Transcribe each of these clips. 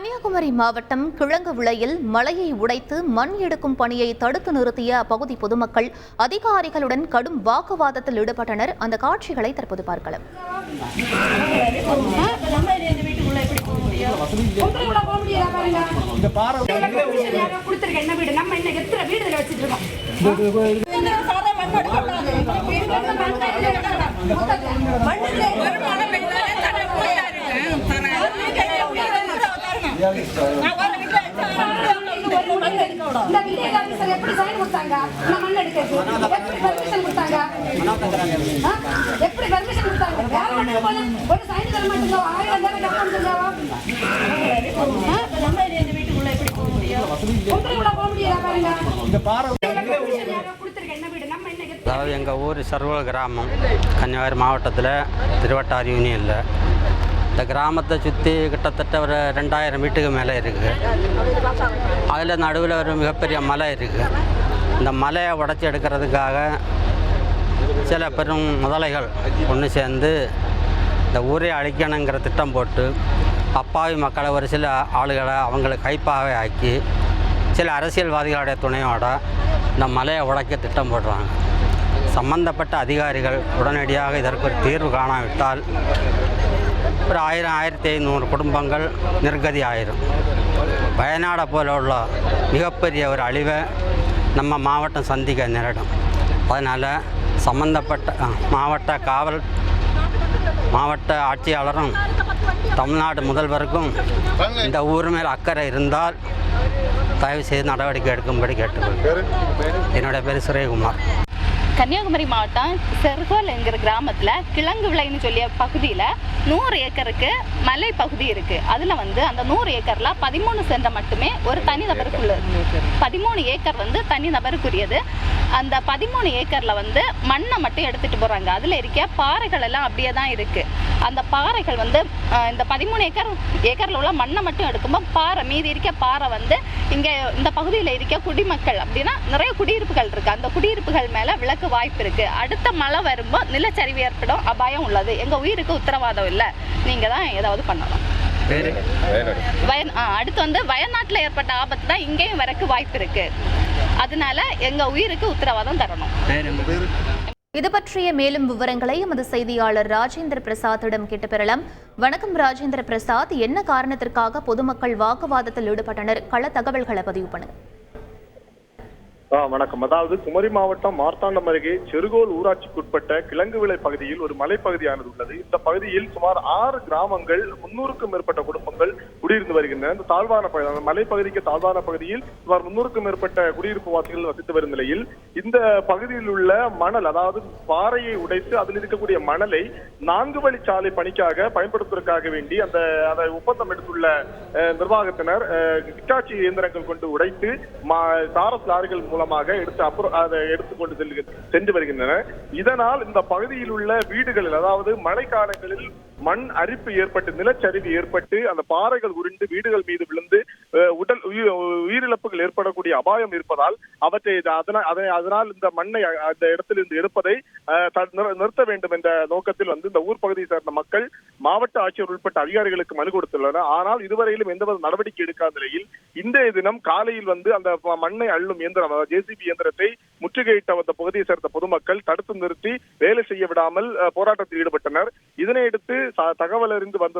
கன்னியாகுமரி மாவட்டம் கிழங்குவிளையில் மலையை உடைத்து மண் எடுக்கும் பணியை தடுத்து நிறுத்திய அப்பகுதி பொதுமக்கள் அதிகாரிகளுடன் கடும் வாக்குவாதத்தில் ஈடுபட்டனர். அந்த காட்சிகளை தற்போது பார்க்கலாம். ஒருத்தர் இந்த வில்லேஜ் ஆபீசர் எப்படி சைன் கொடுத்தாங்க இந்த மண் எடுக்கிறது எப்படி பெர்மிஷன் கொடுத்தாங்க எப்படி பெர்மிஷன் கொடுத்தாங்க ஒரு சைன் தர மாட்டேங்க ஆயிரம் கட்டணும் போக அதாவது எங்கள் ஊர் சர்வ கிராமம் கன்னியாகுமரி மாவட்டத்தில் திருவட்டார் யூனியனில். இந்த கிராமத்தை சுற்றி கிட்டத்தட்ட ஒரு ரெண்டாயிரம் வீட்டுக்கு மேலே இருக்குது அதில் நடுவில் ஒரு மிகப்பெரிய மலை இருக்குது இந்த மலையை உடச்சி எடுக்கிறதுக்காக சில பெரும் முதலைகள் ஒன்று சேர்ந்து இந்த ஊரை அழிக்கணுங்கிற திட்டம் போட்டு அப்பாவி மக்களை ஒரு சில ஆளுகளை அவங்களுக்கு கைப்பாகவே ஆக்கி சில அரசியல்வாதிகளுடைய துணையோட இந்த மலையை உடைக்க திட்டம் போடுறாங்க. சம்பந்தப்பட்ட அதிகாரிகள் உடனடியாக இதற்கு ஒரு தீர்வு காணாவிட்டால் ஒரு ஆயிரம் ஆயிரத்தி ஐநூறு குடும்பங்கள் நிர்கதி ஆயிரும். வயநாடை போல உள்ள மிகப்பெரிய ஒரு அழிவை நம்ம மாவட்டம் சந்திக்க நேரிடும். அதனால் சம்பந்தப்பட்ட மாவட்ட காவல் மாவட்ட ஆட்சியாளரும் தமிழ்நாடு முதல்வருக்கும் இந்த ஊர் மேல் அக்கறை இருந்தால் தயவு செய்து நடவடிக்கை எடுக்கும்படி கேட்டுக்கொள்கிறேன். என்னுடைய பேர் சுரேகுமார் கன்னியாகுமரி மாவட்டம் செர்கோல் என்கிற கிராமத்தில் கிழங்கு விளைன்னு சொல்லிய பகுதியில் நூறு ஏக்கருக்கு மலை பகுதி இருக்குது அதில் வந்து அந்த நூறு ஏக்கரில் பதிமூணு சென்ட மட்டுமே ஒரு தனிநபருக்குள்ள பதிமூணு ஏக்கர் வந்து தனிநபருக்குரியது அந்த பதிமூணு ஏக்கரில் வந்து மண்ணை மட்டும் எடுத்துகிட்டு போகிறாங்க அதில் இருக்க பாறைகள் எல்லாம் அப்படியே தான் இருக்குது அந்த பாறைகள் வந்து இந்த பதிமூணு ஏக்கர் ஏக்கரில் உள்ள மண்ணை மட்டும் எடுக்கும்போது பாறை மீதி இருக்க பாறை வந்து இங்கே இந்த பகுதியில் இருக்க குடிமக்கள் அப்படின்னா நிறைய குடியிருப்புகள் இருக்குது அந்த குடியிருப்புகள் மேலே விளக்கு வாய்ப்பு இருக்குது அடுத்த மழை வரும்போது நிலச்சரிவு ஏற்படும் அபாயம் உள்ளது. எங்கள் உயிருக்கு உத்தரவாதம் இல்லை. நீங்கள் தான் ஏதாவது பண்ணலாம். பேர் வய ஆ, அடுத்து வந்து வயநாட்டில் ஏற்பட்ட ஆபத்து தான் இங்கேயும் வரக்கு வாய்ப்பு இருக்குது அதனால எங்கள் உயிருக்கு உத்தரவாதம் தரணும். பேர் இது பற்றிய மேலும் விவரங்களை எமது செய்தியாளர் ராஜேந்திர பிரசாத்திடம் கேட்டு பெறலாம். வணக்கம் ராஜேந்திர பிரசாத். என்ன காரணத்திற்காக பொதுமக்கள் வாக்குவாதத்தில் ஈடுபட்டனர்? கள தகவல்களை பதிவு பண்ணுங்க. வணக்கம். அதாவது குமரி மாவட்டம் மார்த்தாண்டம் அருகே செருகோல் ஊராட்சிக்குட்பட்ட கிழங்கு விலை பகுதியில் ஒரு மலைப்பகுதியானது உள்ளது. இந்த பகுதியில் சுமார் ஆறு கிராமங்கள் முன்னூறுக்கும் மேற்பட்ட குடும்பங்கள் குடியிருந்து வருகின்றன. இந்த தாழ்வான பகுதி அந்த மலைப்பகுதிக்கு தாழ்வான பகுதியில் சுமார் முன்னூறுக்கும் மேற்பட்ட குடியிருப்பு வாசிகள் வசித்து வரும் நிலையில் இந்த பகுதியில் உள்ள மணல் அதாவது பாறையை உடைத்து அதில் இருக்கக்கூடிய மணலை நான்கு சாலை பணிக்காக பயன்படுத்துவதற்காக வேண்டி அந்த அதை ஒப்பந்தம் எடுத்துள்ள அஹ், நிர்வாகத்தினர் அஹ், இயந்திரங்கள் கொண்டு உடைத்து மா- சாரஸ் லாரிகள் மூலமாக எடுத்து அப்புறம் அதை எடுத்துக்கொண்டு செல்லுக சென்று வருகின்றன. இதனால் இந்த பகுதியில் உள்ள வீடுகளில் அதாவது மழைக்காலங்களில் மண் அரிப்பு ஏற்பட்டு நிலச்சரிவு ஏற்பட்டு அந்த பாறைகள் உருண்டு வீடுகள் மீது விழுந்து உடல் உயிர் உயிரிழப்புகள் ஏற்படக்கூடிய அபாயம் இருப்பதால் அவற்றை அதனால் அதனால் இந்த மண்ணை அந்த இடத்திலிருந்து எடுப்பதை த- நிறுத்த வேண்டும் என்ற நோக்கத்தில் வந்து இந்த ஊர் பகுதியை சேர்ந்த மக்கள் மாவட்ட ஆட்சியர் உட்பட்ட அதிகாரிகளுக்கு மனு கொடுத்துள்ளனர். ஆனால் இதுவரையிலும் எந்தவித நடவடிக்கை எடுக்காத நிலையில் இன்றைய தினம் காலையில் வந்து அந்த மண்ணை அள்ளும் இயந்திரம் ஜேசிபி இயந்திரத்தை முற்றுகையிட்ட வந்த பகுதியை சேர்ந்த பொதுமக்கள் தடுத்து நிறுத்தி வேலை செய்ய விடாமல் போராட்டத்தில் ஈடுபட்டனர். இதனையடுத்து தகவல் அறிந்து வந்த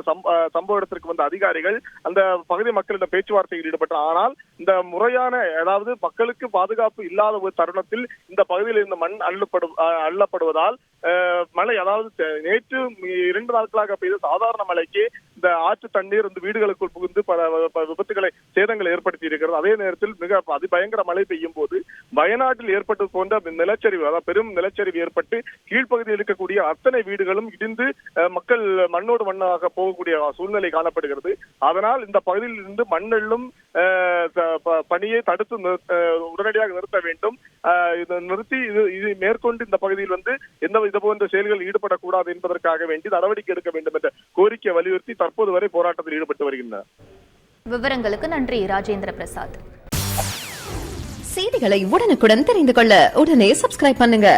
சம்பவ இடத்திற்கு வந்த அதிகாரிகள் அந்த பகுதி மக்களிடம் பேச்சுவார்த்தையில் ஈடுபட்டனர். ஆனால் இந்த முறையான அதாவது மக்களுக்கு பாதுகாப்பு இல்லாத ஒரு தருணத்தில் இந்த பகுதியில் இருந்த மண் அள்ளப்படு அஹ், அள்ளப்படுவதால் அஹ், மழை அதாவது நேற்று இரண்டு நாட்களாக பெய்த சாதாரண மழைக்கு இந்த ஆற்று தண்ணீர் இந்த வீடுகளுக்குள் புகுந்து பல விபத்துகளை சேதங்களை ஏற்படுத்தி இருக்கிறது. அதே நேரத்தில் மிக அதிபயங்கர மழை பெய்யும் போது வயநாட்டில் ஏற்பட்டது போன்ற நிலச்சரிவு அதாவது பெரும் நிலச்சரிவு ஏற்பட்டு கீழ்ப்பகுதியில் இருக்கக்கூடிய அத்தனை வீடுகளும் இடிந்து மக்கள் மண்ணோடு மண்ணாக போகக்கூடிய சூழ்நிலை காணப்படுகிறது. அதனால் இந்த பகுதியில் இருந்து மண்ணெள்ளும் பணியை தடுத்து உடனடியாக நிறுத்த வேண்டும். நிறுத்தி இது இது மேற்கொண்டு இந்த பகுதியில் வந்து எந்த இது போன்ற செயல்கள் ஈடுபடக்கூடாது என்பதற்காக வேண்டி நடவடிக்கை எடுக்க வேண்டும் என்ற கோரிக்கை வலியுறுத்தி தற்போது வரை போராட்டத்தில் ஈடுபட்டு வருகின்றனர். விவரங்களுக்கு நன்றி ராஜேந்திர பிரசாத். செய்திகளை உடனுக்குடன் தெரிந்து கொள்ள உடனே சப்ஸ்கிரைப் பண்ணுங்க.